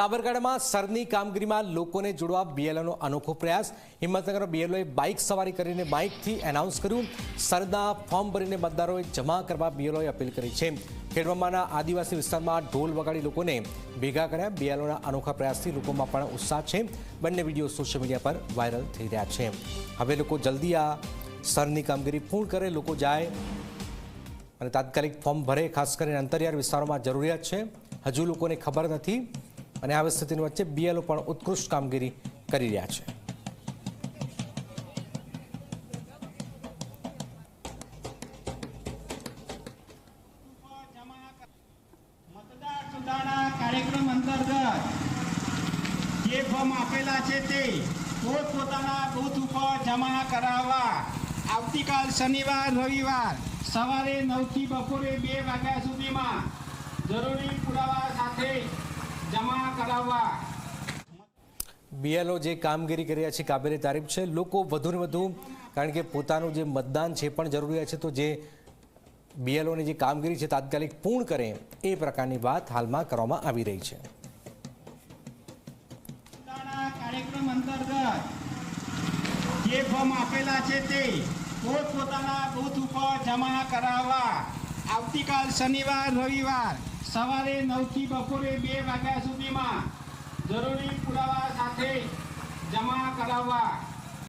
સાબરકાંઠામાં સરની કામગીરીમાં લોકોને જોડવા બીએલઓનો અનોખો પ્રયાસ. હિંમતનગર બીએલઓએ બાઇક સવારી કરીને બાઇકથી એનાઉન્સ કર્યું. સરના ફોર્મ ભરીને મતદારોએ જમા કરવા બીએલઓએ અપીલ કરી છે. ખેડવામાના આદિવાસી વિસ્તારમાં ઢોલ વગાડી લોકોને ભેગા કર્યા. બીએલઓના અનોખા પ્રયાસથી લોકોમાં પણ ઉત્સાહ છે. બંને વીડિયો સોશિયલ મીડિયા પર વાયરલ થઈ રહ્યા છે. હવે લોકો જલ્દી આ સરની કામગીરી પૂર્ણ કરે, લોકો જાય. અને તાત્કાલિક ફોર્મ ભરે, ખાસ કરીને અંતરિયાળ વિસ્તારોમાં જરૂરિયાત છે. હજુ લોકોને ખબર નથી. અને આવી સ્થિતિની વચ્ચે બીએલઓ પણ ઉત્કૃષ્ટ કામગીરી કરી રહ્યા છે. અંતર્ગત જે ફોર્મ આપેલા છે તે પોતપોતાના બૂથ ઉપર જમા કરાવવા આવતીકાલ શનિવાર, રવિવાર સવારે નવથી બપોરે બે વાગ્યા સુધીમાં જરૂરી પુરાવા સાથે જમા કરાવવા બીએલઓ જે કામગીરી કરી રહ્યા છે, કાબેલે તારીફ છે. લોકો વધુને વધુ, કારણ કે પોતાનું જે મતદાન છે પણ જરૂરિયાત છે, તો જે બીએલઓની જે કામગીરી છે, તાત્કાલિક પૂર્ણ કરે એ પ્રકારની વાત હાલમાં કરવામાં આવી રહી છે. જે ફોર્મ આપેલા છે તે પોતપોતાના જમા કરાવવા આવતીકાલ શનિવાર, રવિવાર સવારે નવથી બપોરે બે વાગ્યા સુધીમાં જરૂરી પુરાવા સાથે જમા કરાવવા